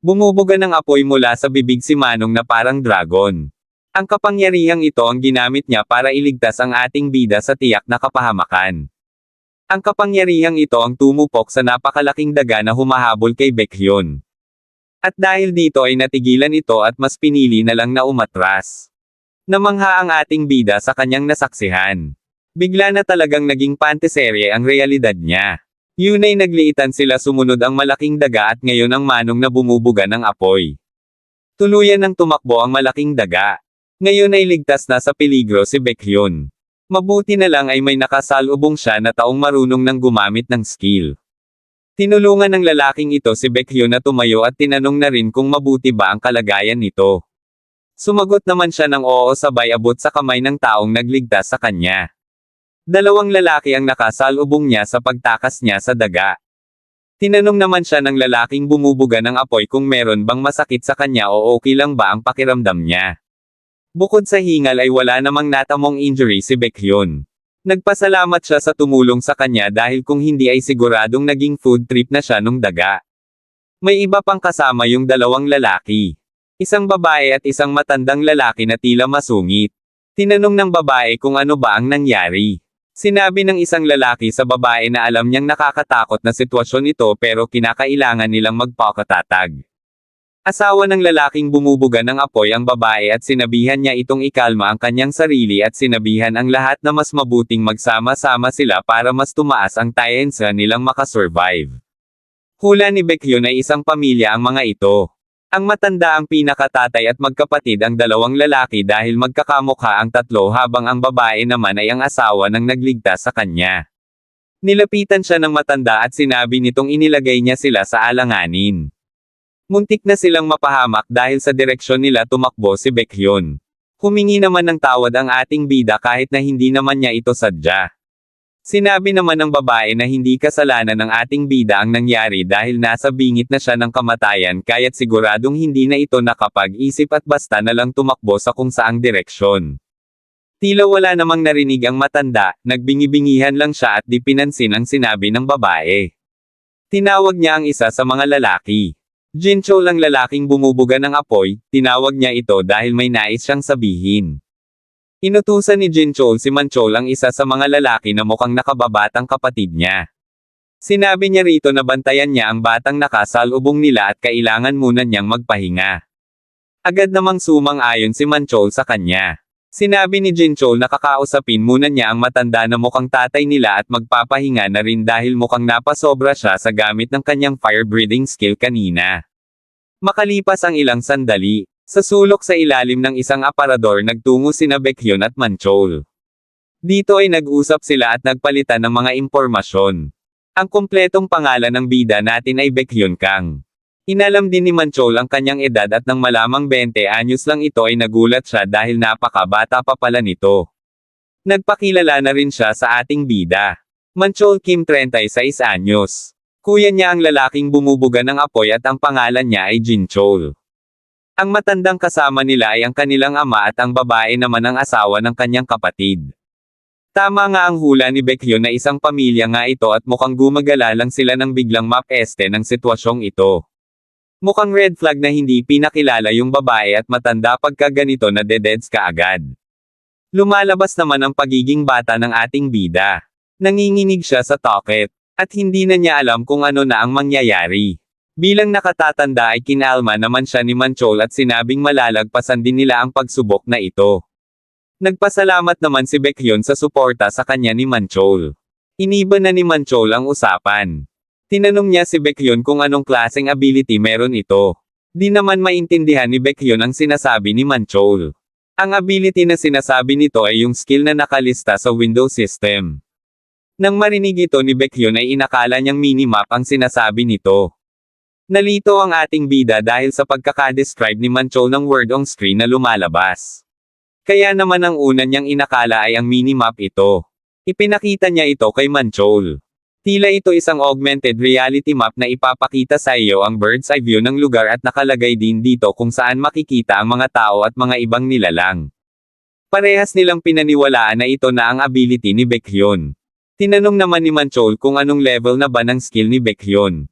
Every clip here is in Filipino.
Bumubuga ng apoy mula sa bibig si Manong na parang dragon. Ang kapangyarihang ito ang ginamit niya para iligtas ang ating bida sa tiyak na kapahamakan. Ang kapangyarihang ito ang tumupok sa napakalaking daga na humahabol kay Baekhyun. At dahil dito ay natigilan ito at mas pinili na lang na umatras. Namangha ang ating bida sa kanyang nasaksihan. Bigla na talagang naging panteserye ang realidad niya. Yun ay nagliitan sila sumunod ang malaking daga at ngayon ang manong na bumubuga ng apoy. Tuluyan ng tumakbo ang malaking daga. Ngayon ay ligtas na sa peligro si Baekhyun. Mabuti na lang ay may nakasalubong siya na taong marunong ng gumamit ng skill. Tinulungan ng lalaking ito si Baekhyun na tumayo at tinanong na rin kung mabuti ba ang kalagayan nito. Sumagot naman siya ng oo sabay abot sa kamay ng taong nagligtas sa kanya. Dalawang lalaki ang nakasalubong niya sa pagtakas niya sa daga. Tinanong naman siya ng lalaking bumubuga ng apoy kung meron bang masakit sa kanya o okay lang ba ang pakiramdam niya. Bukod sa hingal ay wala namang natamong injury si Baekhyun. Nagpasalamat siya sa tumulong sa kanya dahil kung hindi ay siguradong naging food trip na siya nung daga. May iba pang kasama yung dalawang lalaki. Isang babae at isang matandang lalaki na tila masungit. Tinanong ng babae kung ano ba ang nangyari. Sinabi ng isang lalaki sa babae na alam niyang nakakatakot na sitwasyon ito pero kinakailangan nilang magpakatatag. Asawa ng lalaking bumubuga ng apoy ang babae at sinabihan niya itong ikalma ang kanyang sarili at sinabihan ang lahat na mas mabuting magsama-sama sila para mas tumaas ang tayensa nilang makasurvive. Hula ni Baekhyun ay isang pamilya ang mga ito. Ang matanda ang pinakatatay at magkapatid ang dalawang lalaki dahil magkakamukha ang tatlo habang ang babae naman ay ang asawa ng nagligtas sa kanya. Nilapitan siya ng matanda at sinabi nitong inilagay niya sila sa alanganin. Muntik na silang mapahamak dahil sa direksyon nila tumakbo si Baekhyun. Humingi naman ng tawad ang ating bida kahit na hindi naman niya ito sadya. Sinabi naman ng babae na hindi kasalanan ng ating bida ang nangyari dahil nasa bingit na siya ng kamatayan kaya't siguradong hindi na ito nakapag-isip at basta na lang tumakbo sa kung saang direksyon. Tila wala namang narinig ang matanda, nagbingi-bingihan lang siya at di pinansin ang sinabi ng babae. Tinawag niya ang isa sa mga lalaki. Jincho lang lalaking bumubuga ng apoy, tinawag niya ito dahil may nais siyang sabihin. Inutusan ni Jinchol si Manchol ang isa sa mga lalaki na mukhang nakababatang kapatid niya. Sinabi niya rito na bantayan niya ang batang nakasalubong nila at kailangan muna niyang magpahinga. Agad namang sumang ayon si Manchol sa kanya. Sinabi ni Jinchol na kakausapin muna niya ang matanda na mukhang tatay nila at magpapahinga na rin dahil mukhang napasobra siya sa gamit ng kanyang fire breathing skill kanina. Makalipas ang ilang sandali, sa sulok sa ilalim ng isang aparador nagtungo sina Baekhyun at Manchol. Dito ay nag-usap sila at nagpalitan ng mga impormasyon. Ang kumpletong pangalan ng bida natin ay Baekhyun Kang. Inalam din ni Manchol ang kanyang edad at nang malamang 20 anyos lang ito ay nagulat siya dahil napakabata pa pala nito. Nagpakilala na rin siya sa ating bida. Manchol Kim 36 anyos. Kuya niya ang lalaking bumubuga ng apoy at ang pangalan niya ay Jinchol. Ang matandang kasama nila ay ang kanilang ama at ang babae naman ang asawa ng kanyang kapatid. Tama nga ang hula ni Baekhyun na isang pamilya nga ito at mukhang gumagala lang sila ng biglang map-este ng sitwasyong ito. Mukhang red flag na hindi pinakilala yung babae at matanda pagka ganito na dededs ka agad. Lumalabas naman ang pagiging bata ng ating bida. Nanginginig siya sa toket, at hindi na niya alam kung ano na ang mangyayari. Bilang nakatatanda ay kinalma naman siya ni Manchol at sinabing malalagpasan din nila ang pagsubok na ito. Nagpasalamat naman si Baekhyun sa suporta sa kanya ni Manchol. Iniba na ni Manchol ang usapan. Tinanong niya si Baekhyun kung anong klaseng ability meron ito. Di naman maintindihan ni Baekhyun ang sinasabi ni Manchol. Ang ability na sinasabi nito ay yung skill na nakalista sa Windows system. Nang marinig ito ni Baekhyun ay inakala niyang minimap ang sinasabi nito. Nalito ang ating bida dahil sa pagkakadescribe ni Manchol ng word on screen na lumalabas. Kaya naman ang una niyang inakala ay ang minimap ito. Ipinakita niya ito kay Manchol. Tila ito isang augmented reality map na ipapakita sa iyo ang bird's eye view ng lugar at nakalagay din dito kung saan makikita ang mga tao at mga ibang nilalang. Parehas nilang pinaniwalaan na ito na ang ability ni Baekhyun. Tinanong naman ni Manchol kung anong level na ba ng skill ni Baekhyun.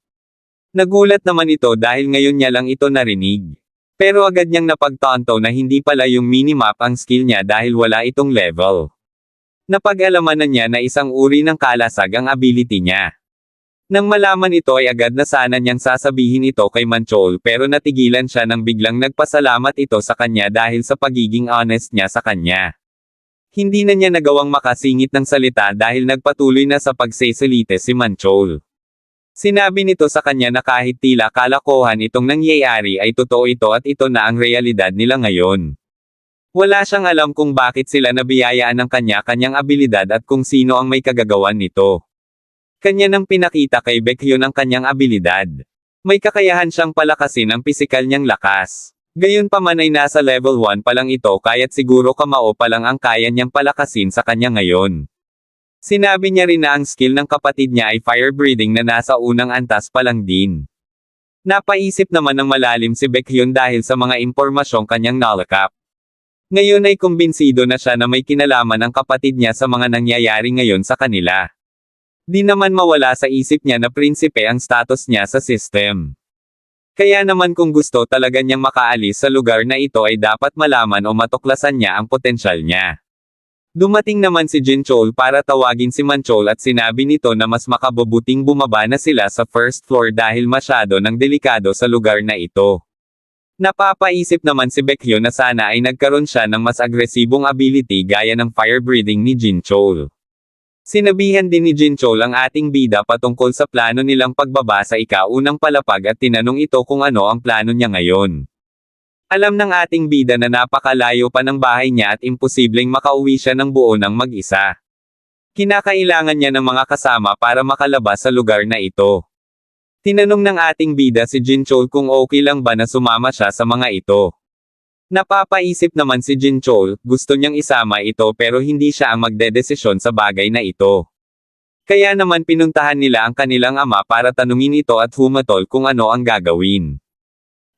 Nagulat naman ito dahil ngayon niya lang ito narinig. Pero agad niyang napagtanto na hindi pala yung minimap ang skill niya dahil wala itong level. Napag-alaman na niya na isang uri ng kalasag ang ability niya. Nang malaman ito ay agad na sana niyang sasabihin ito kay Manchol pero natigilan siya nang biglang nagpasalamat ito sa kanya dahil sa pagiging honest niya sa kanya. Hindi na niya nagawang makasingit ng salita dahil nagpatuloy na sa pagsesalite si Manchol. Sinabi nito sa kanya na kahit tila kalakohan itong nangyayari ay totoo ito at ito na ang realidad nila ngayon. Wala siyang alam kung bakit sila nabiyayaan ng kanya-kanyang abilidad at kung sino ang may kagagawan nito. Kanya nang pinakita kay Baekhyun ang kanyang abilidad. May kakayahan siyang palakasin ang pisikal niyang lakas. Gayunpaman ay nasa level 1 pa lang ito kaya't siguro kamao pa lang ang kaya niyang palakasin sa kanya ngayon. Sinabi niya rin na ang skill ng kapatid niya ay fire breathing na nasa unang antas pa lang din. Napaisip naman ng malalim si Baekhyun dahil sa mga impormasyong kanyang nalakap. Ngayon ay kumbinsido na siya na may kinalaman ang kapatid niya sa mga nangyayari ngayon sa kanila. Di naman mawala sa isip niya na prinsipe ang status niya sa system. Kaya naman kung gusto talaga niyang makaalis sa lugar na ito ay dapat malaman o matuklasan niya ang potensyal niya. Dumating naman si Jin Chol para tawagin si Manchol at sinabi nito na mas makabubuting bumaba na sila sa first floor dahil masyado ng delikado sa lugar na ito. Napapaisip naman si Baekhyun na sana ay nagkaroon siya ng mas agresibong ability gaya ng fire breathing ni Jin Chol. Sinabihan din ni Jin Chol ang ating bida patungkol sa plano nilang pagbaba sa ikaunang palapag at tinanong ito kung ano ang plano niya ngayon. Alam ng ating bida na napakalayo pa ng bahay niya at imposibleng makauwi siya ng buo ng mag-isa. Kinakailangan niya ng mga kasama para makalabas sa lugar na ito. Tinanong ng ating bida si Jin Chol kung okay lang ba na sumama siya sa mga ito. Napapaisip naman si Jin Chol, gusto niyang isama ito pero hindi siya ang magdedesisyon sa bagay na ito. Kaya naman pinuntahan nila ang kanilang ama para tanungin ito at humatol kung ano ang gagawin.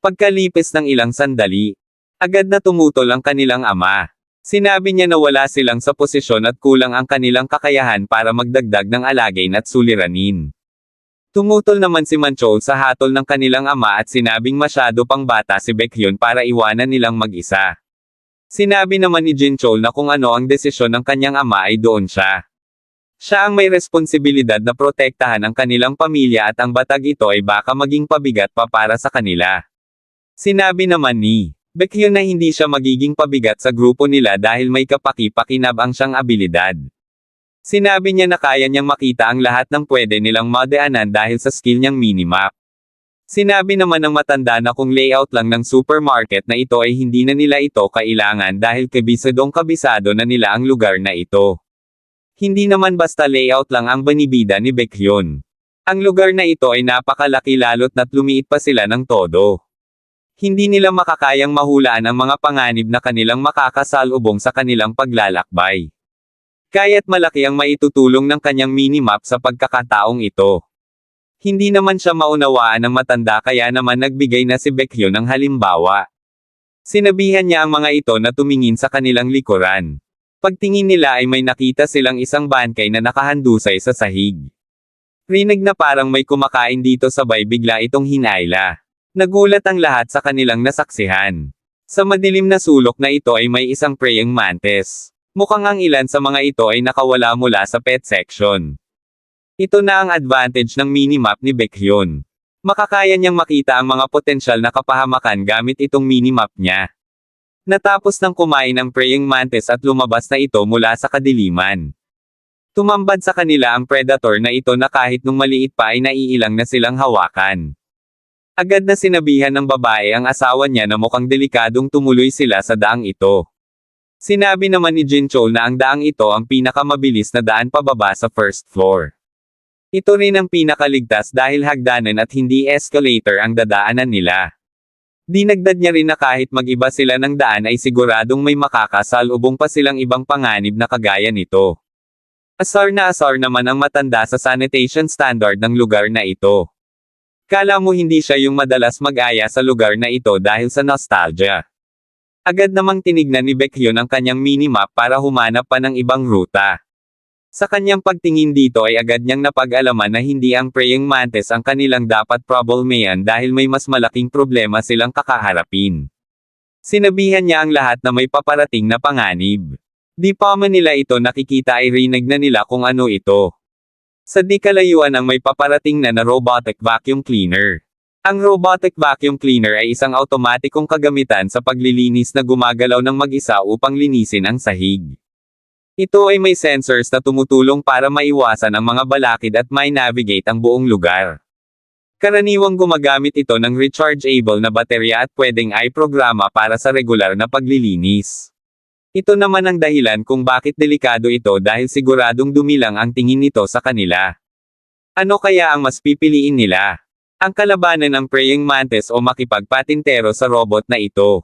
Pagkalipis ng ilang sandali, agad na tumutol ang kanilang ama. Sinabi niya na wala silang sa posisyon at kulang ang kanilang kakayahan para magdagdag ng alagain at suliranin. Tumutol naman si Manchol sa hatol ng kanilang ama at sinabing masyado pang bata si Baekhyun para iwanan nilang mag-isa. Sinabi naman ni Jin Chol na kung ano ang desisyon ng kanyang ama ay doon siya. Siya ang may responsibilidad na protektahan ang kanilang pamilya at ang batag ito ay baka maging pabigat pa para sa kanila. Sinabi naman ni Baekhyun na hindi siya magiging pabigat sa grupo nila dahil may kapaki-pakinabang siyang abilidad. Sinabi niya na kaya niyang makita ang lahat ng pwede nilang madaanan dahil sa skill niyang minimap. Sinabi naman ng matanda na kung layout lang ng supermarket na ito ay hindi na nila ito kailangan dahil kabisadong kabisado na nila ang lugar na ito. Hindi naman basta layout lang ang banibida ni Baekhyun. Ang lugar na ito ay napakalaki lalo't na't lumiit pa sila ng todo. Hindi nila makakayang mahulaan ang mga panganib na kanilang makakasalubong sa kanilang paglalakbay. Kaya't malaki ang maitutulong ng kanyang minimap sa pagkakataong ito. Hindi naman siya maunawaan ng matanda kaya naman nagbigay na si Baekhyun ng halimbawa. Sinabihan niya ang mga ito na tumingin sa kanilang likuran. Pagtingin nila ay may nakita silang isang bangkay na nakahandusay sa sahig. Rinig na parang may kumakain dito sabay bigla itong hinayla. Nagulat ang lahat sa kanilang nasaksihan. Sa madilim na sulok na ito ay may isang praying mantis. Mukhang ang ilan sa mga ito ay nakawala mula sa pet section. Ito na ang advantage ng minimap ni Baekhyun. Makakaya niyang makita ang mga potensyal na kapahamakan gamit itong minimap niya. Natapos ng kumain ang praying mantis at lumabas na ito mula sa kadiliman. Tumambad sa kanila ang predator na ito na kahit nung maliit pa ay naiilang na silang hawakan. Agad na sinabihan ng babae ang asawa niya na mukhang delikadong tumuloy sila sa daang ito. Sinabi naman ni Jin Chol na ang daang ito ang pinakamabilis na daan pababa sa first floor. Ito rin ang pinakaligtas dahil hagdanan at hindi escalator ang dadaanan nila. Dinagdad niya rin na kahit mag-iba sila ng daan ay siguradong may makakasalubong pa silang ibang panganib na kagaya nito. Asar na asar naman ang matanda sa sanitation standard ng lugar na ito. Kala mo hindi siya yung madalas mag-aya sa lugar na ito dahil sa nostalgia. Agad namang tinignan ni Baekhyun ang kanyang minimap para humanap pa ng ibang ruta. Sa kanyang pagtingin dito ay agad niyang napag-alaman na hindi ang praying mantis ang kanilang dapat problemayan dahil may mas malaking problema silang kakaharapin. Sinabihan niya ang lahat na may paparating na panganib. Di pa man nila ito nakikita ay rinig na nila kung ano ito. Sa di kalayuan ang may paparating na na robotic vacuum cleaner. Ang robotic vacuum cleaner ay isang automatikong kagamitan sa paglilinis na gumagalaw ng mag-isa upang linisin ang sahig. Ito ay may sensors na tumutulong para maiwasan ang mga balakid at may navigate ang buong lugar. Karaniwang gumagamit ito ng rechargeable na baterya at pwedeng ay programa para sa regular na paglilinis. Ito naman ang dahilan kung bakit delikado ito dahil siguradong dumilang ang tingin nito sa kanila. Ano kaya ang mas pipiliin nila? Ang kalabanan ng praying mantis o makipagpatintero sa robot na ito.